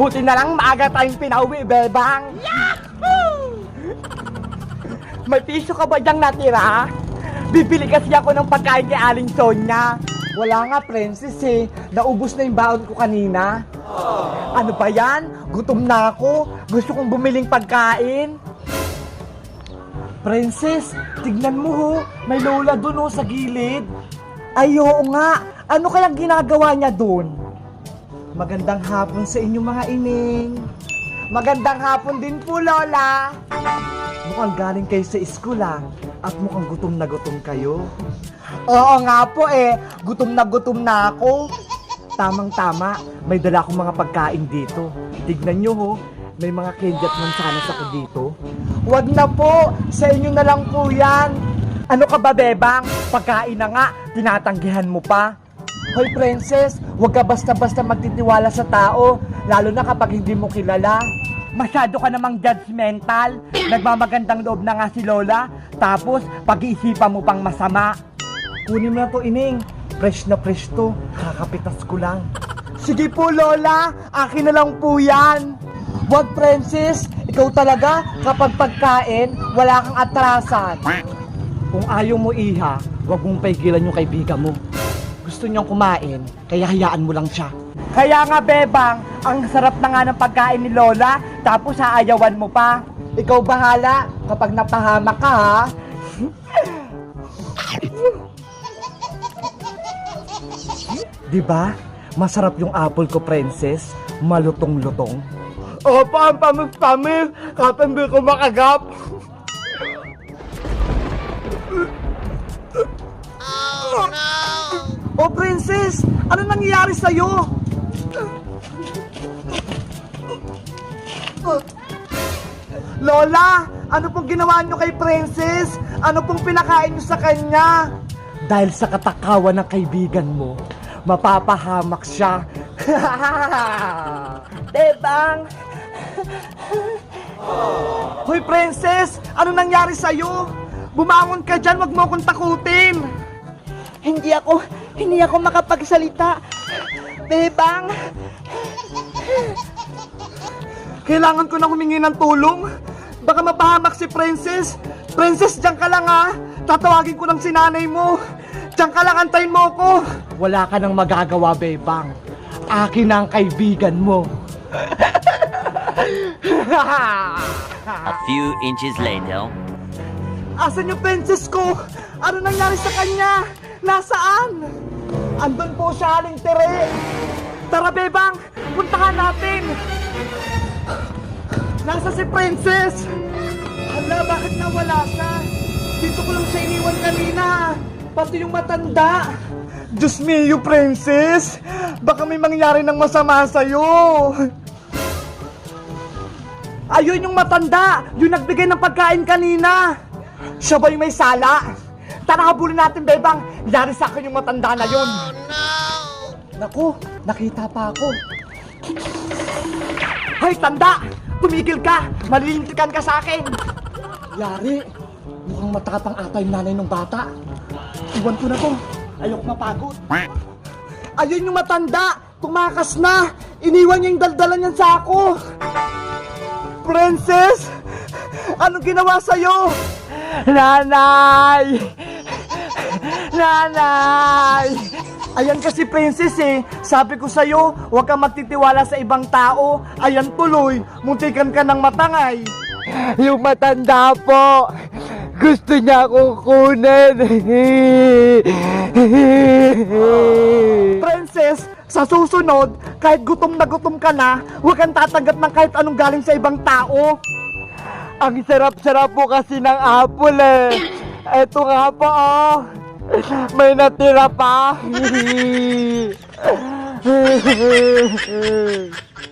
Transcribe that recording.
Buti na lang maaga tayong pinauwi, bebang. May piso ka ba diyang natira? Bibili kasi ako ng pagkain kay Aling Sonya. Wala nga, princess eh. Naubos na yung baon ko kanina. Ano ba yan? Gutom na ako. Gusto kong bumiling pagkain. Princess, tignan mo ho. May lola dun ho sa gilid. Ay, oo nga. Ano kayang ginagawa niya dun? Magandang hapon sa inyo mga ining. Magandang hapon din po, Lola. Mukhang galing kayo sa school. At mukhang gutom na gutom kayo. Oo nga po eh. Gutom na gutom na ako. Tamang-tama. May dala akong mga pagkain dito. Tignan nyo ho. May mga candy at mansanas ako dito. Wag na po. Sa inyo na lang po yan. Ano ka ba, Bebang? Pagkain na nga. Tinatanggihan mo pa. Hoy, princess, huwag ka basta-basta magtitiwala sa tao, lalo na kapag hindi mo kilala. Masyado ka namang judgmental. Nagmamagandang loob na nga si Lola, tapos pag-iisipan mo pang masama. Kunin mo na to, Ining. Fresh na fresh to. Kakapitas ko lang. Sige po, Lola. Akin na lang po yan. Wag, Princess. Ikaw talaga, kapag pagkain, wala kang atrasan. Kung ayaw mo, Iha, wag mong paigilan yung kaibigan mo. Gusto niyang kumain, kaya hayaan mo lang siya. Kaya nga, Bebang, ang sarap na nga ng pagkain ni Lola, tapos aayawan mo pa. Ikaw bahala kapag napahamak ka, ha? Di ba? Masarap yung apple ko, princess. Malutong-lutong. Opo, ang pamis-pamis. Kapag hindi ko makagap. Oh, princess! Ano nangyayari sa'yo? Lola! Ano pong ginawa niyo kay princess? Ano pong pinakain niyo sa kanya? Dahil sa katakawan ng kaibigan mo, mapapahamak siya. Bebang! Hoy, princess! Ano nangyari sa'yo? Bumangon ka dyan, wag mo akong takutin! Hindi ako, hindi ako makapagsalita. Bebang! Kailangan ko na humingi ng tulong. Baka mapahamak si Princess. Princess, diyan ka lang ha. Tatawagin ko ng sinanay mo. Diyan ka lang, antayin mo ako. Wala ka nang magagawa, Bebang. Akin na ang kaibigan mo. A few inches later. Asan yung princess ko? Ano nangyari sa kanya? Nasaan? Andun po siya, Aling Tere. Tara, Bebang! Puntahan natin! Nasa si Princess? Hala, bakit nawala siya? Dito ko lang siya iniwan kanina. Pati yung matanda. Diyos mio, Princess! Baka may mangyari ng masama sa'yo. Ayun yung matanda! Yung nagbigay ng pagkain kanina! Siya ba yung may sala? Tara, habulin natin, Bebang! Yari sa akin yung matanda na yun! Oh, no! Naku, nakita pa ako. Hoy, tanda! Tumigil ka! Malilintikan ka sa akin! Yari, mukhang matapang ata yung nanay ng bata. Iwan ko na to. Ayok mapagod. Ayun yung matanda! Tumakas na! Iniwan niya yung daldalan niyan sa ako! Princess! Anong ginawa sa'yo? Nanay! Nanay! Ayan kasi princess eh. Sabi ko sa'yo, huwag kang magtitiwala sa ibang tao. Ayan tuloy, muntikan ka ng matangay. Yung matanda po, gusto niya akong kunin. Princess, sa susunod, kahit gutom na gutom ka na, huwag kang tatanggap ng kahit anong galing sa ibang tao. Ang sarap-sarap po kasi ng apple eh. Eto nga po oh. May natira pa.